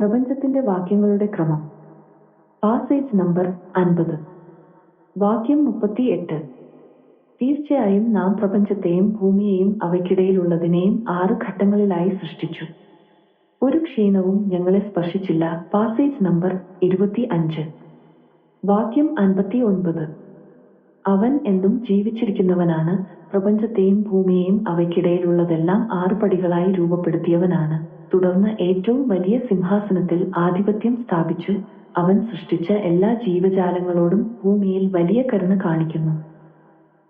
പ്രപഞ്ചത്തിന്റെ വാക്യങ്ങളുടെ ക്രമം. Passage number അൻപത്. വാക്യം മുപ്പത്തി എട്ട് തീർച്ചയായും നാം പ്രപഞ്ചത്തെയും ഭൂമിയെയും അവയ്ക്കിടയിലുള്ളതിനെയും ആറ് ഘട്ടങ്ങളിലായി സൃഷ്ടിച്ചു. ഒരു ക്ഷീണവും ഞങ്ങളെ സ്പർശിച്ചില്ല. പാസേജ് നമ്പർ ഇരുപത്തി അഞ്ച് വാക്യം അൻപത്തി ഒൻപത് അവൻ എന്നും ജീവിച്ചിരിക്കുന്നവനാണ്. പ്രപഞ്ചത്തെയും ഭൂമിയെയും അവയ്ക്കിടയിലുള്ളതെല്ലാം ആറ് പടികളായി രൂപപ്പെടുത്തിയവനാണ്. തുടർന്ന് ഏറ്റവും വലിയ സിംഹാസനത്തിൽ ആധിപത്യം സ്ഥാപിച്ചു അവൻ സൃഷ്ടിച്ച എല്ലാ ജീവജാലങ്ങളോടും ഭൂമിയിൽ വലിയ കരുണ കാണിക്കുന്നു.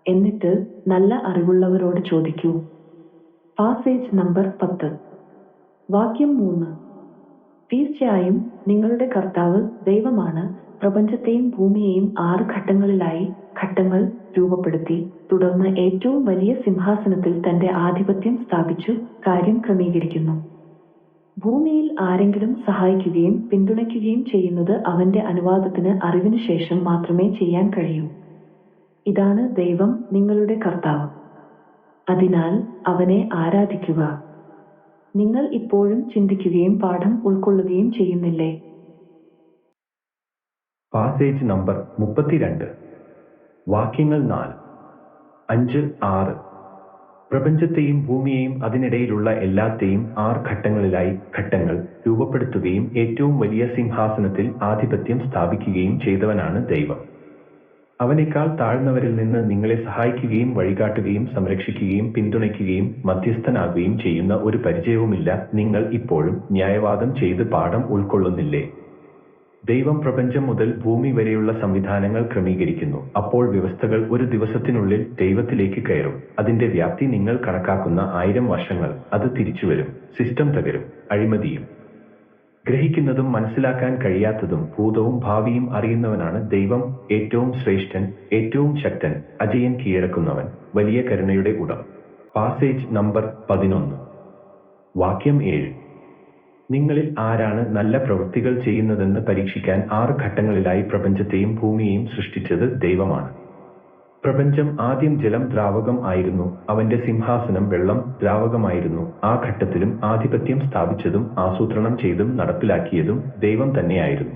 എന്നിട്ട് നല്ല അറിവുള്ളവരോട് ചോദിക്കൂ. പാസേജ് നമ്പർ പത്ത്. വാക്യം മൂന്ന്. തീർച്ചയായും നിങ്ങളുടെ കർത്താവ് ദൈവമാണ് പ്രപഞ്ചത്തെയും ഭൂമിയെയും ആറ് ഘട്ടങ്ങളിലായി ഘട്ടങ്ങൾ രൂപപ്പെടുത്തി തുടർന്ന് ഏറ്റവും വലിയ സിംഹാസനത്തിൽ തന്റെ ആധിപത്യം സ്ഥാപിച്ചു കാര്യം ക്രമീകരിക്കുന്നു. ഭൂമിയിൽ ആരെങ്കിലും സഹായിക്കുകയും പിന്തുണയ്ക്കുകയും ചെയ്യുന്നത് അവന്റെ അനുവാദത്തിന് അറിവിന് ശേഷം മാത്രമേ ചെയ്യാൻ കഴിയൂ. ഇതാണ് ദൈവം നിങ്ങളുടെ കർത്താവ്. അതിനാൽ അവനെ ആരാധിക്കുക. നിങ്ങൾ ഇപ്പോഴും ചിന്തിക്കുകയും പാഠം ഉൾക്കൊള്ളുകയും ചെയ്യുന്നില്ലേ? പാസേജ് നമ്പർ മുപ്പത്തിരണ്ട്. വാക്യങ്ങൾ നാല്. അഞ്ച് ആറ്. പ്രപഞ്ചത്തെയും ഭൂമിയെയും അതിനിടയിലുള്ള എല്ലാത്തെയും ആറ് ഘട്ടങ്ങളിലായി ഘട്ടങ്ങൾ രൂപപ്പെടുത്തുകയും ഏറ്റവും വലിയ സിംഹാസനത്തിൽ ആധിപത്യം സ്ഥാപിക്കുകയും ചെയ്തവനാണ് ദൈവം. അവനേക്കാൾ താഴ്ന്നവരിൽ നിന്ന് നിങ്ങളെ സഹായിക്കുകയും വഴികാട്ടുകയും സംരക്ഷിക്കുകയും പിന്തുണയ്ക്കുകയും മധ്യസ്ഥനാകുകയും ചെയ്യുന്ന ഒരു പരിചയവുമില്ല. നിങ്ങൾ ഇപ്പോഴും ന്യായവാദം ചെയ്ത് പാഠം ഉൾക്കൊള്ളുന്നില്ലേ? ദൈവം പ്രപഞ്ചം മുതൽ ഭൂമി വരെയുള്ള സംവിധാനങ്ങൾ ക്രമീകരിക്കുന്നു. അപ്പോൾ വ്യവസ്ഥകൾ ഒരു ദിവസത്തിനുള്ളിൽ ദൈവത്തിലേക്ക് കയറും. അതിന്റെ വ്യാപ്തി നിങ്ങൾ കണക്കാക്കുന്ന ആയിരം വർഷങ്ങൾ. അത് തിരിച്ചുവരും സിസ്റ്റം തകരും. അഴിമതിയും. ഗ്രഹിക്കുന്നതും മനസ്സിലാക്കാൻ കഴിയാത്തതും ഭൂതവും ഭാവിയും അറിയുന്നവനാണ് ദൈവം. ഏറ്റവും ശ്രേഷ്ഠൻ ഏറ്റവും ശക്തൻ അജയൻ കീഴടക്കുന്നവൻ. വലിയ കരുണയുടെ ഉടം. പാസേജ് നമ്പർ പതിനൊന്ന്. വാക്യം ഏഴ്. നിങ്ങളിൽ ആരാണ് നല്ല പ്രവൃത്തികൾ ചെയ്യുന്നതെന്ന് പരീക്ഷിക്കാൻ ആറ് ഘട്ടങ്ങളിലായി പ്രപഞ്ചത്തെയും ഭൂമിയെയും സൃഷ്ടിച്ചത് ദൈവമാണ്. പ്രപഞ്ചം ആദ്യം ജലം ദ്രാവകം ആയിരുന്നു. അവന്റെ സിംഹാസനം വെള്ളം ദ്രാവകമായിരുന്നു. ആ ഘട്ടത്തിലും ആധിപത്യം സ്ഥാപിച്ചതും ആസൂത്രണം ചെയ്തും നടപ്പിലാക്കിയതും ദൈവം തന്നെയായിരുന്നു.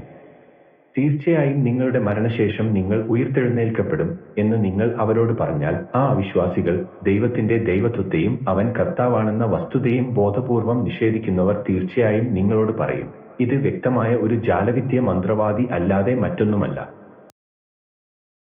തീർച്ചയായും നിങ്ങളുടെ മരണശേഷം നിങ്ങൾ ഉയർത്തെഴുന്നേൽക്കപ്പെടും എന്ന് നിങ്ങൾ അവരോട് പറഞ്ഞാൽ ആ അവിശ്വാസികൾ ദൈവത്തിന്റെ ദൈവത്വത്തെയും അവൻ കർത്താവാണെന്ന വസ്തുതയും ബോധപൂർവം നിഷേധിക്കുന്നവർ തീർച്ചയായും നിങ്ങളോട് പറയും. ഇത് വ്യക്തമായ ഒരു ജാലവിദ്യ മന്ത്രവാദി അല്ലാതെ മറ്റൊന്നുമല്ല.